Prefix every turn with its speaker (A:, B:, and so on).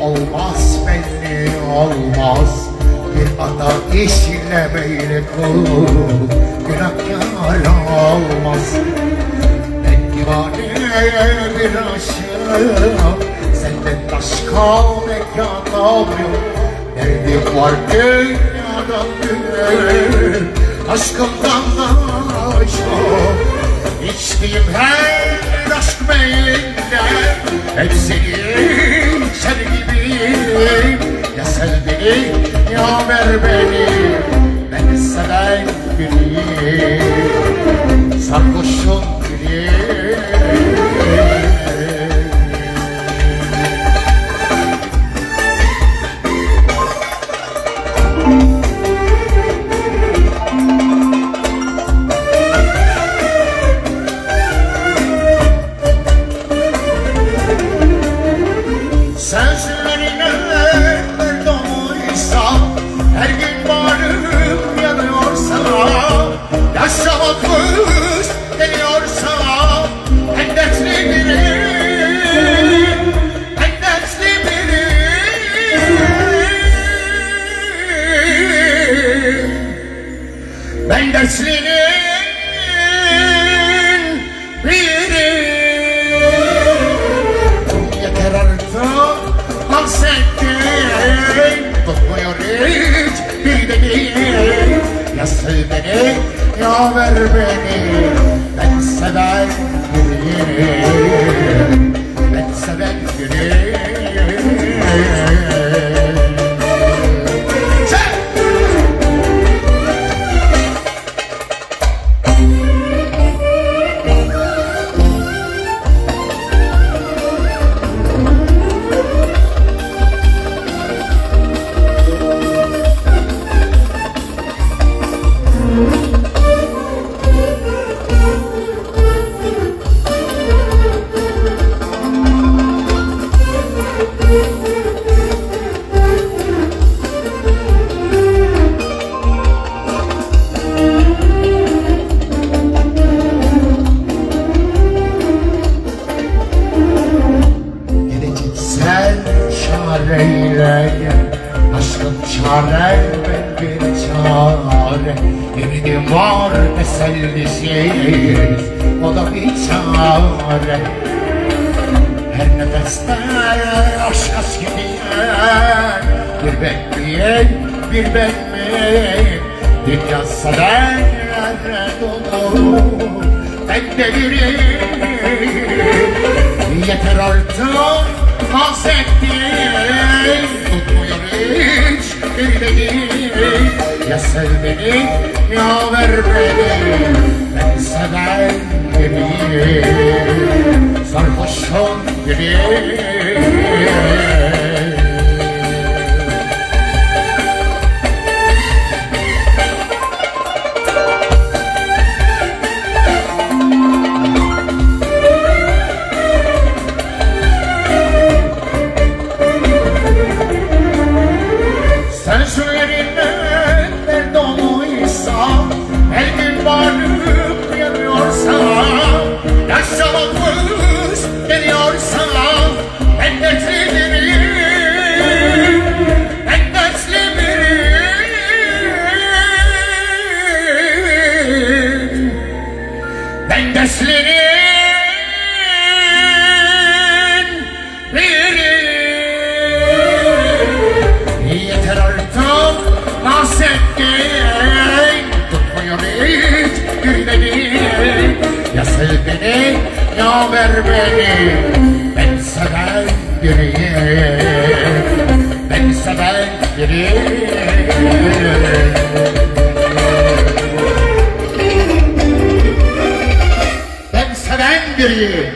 A: olmaz belli olmaz. Bir ada işlemeyle kul günahkar olmaz. Ben divane bir aşığım. Senden başka mekanım yok. Derdim var dünyadan bir Aşkımdan da çok. İçtiğim her aşk meylinden Hep beni ya ver beni Ben seven biriyim Sarhoşum Yaşamakmış geliyorsa En dertli birim En dertli birim Ben dertlinin biriyim Yeter artık bahsettin Tutmuyor hiç bir Ya sev beni ya ver beni. Ben seven biriyim çareyle Aşkın çaren ben bir çare. Eminim var tesellisiz O da bir çare. Her nefeste aşk askeriyen Bir ben miyim, bir miyim Dünya sevenlerle dolu Ben de biriyim Yeter artık bahsettin Tutmuyor hiç dediğin Ya sev beni ya ver beni. Ben seven biriyim Sarhoşum biriyim Varlık yanıyorsa Yaşamakmış geliyorsa Ben dertli biriyim Ben dertli biriyim Ben dertlerin biriyim beni ya ver beni Ben seven biriyim Ben seven biriyim Ben seven biriyim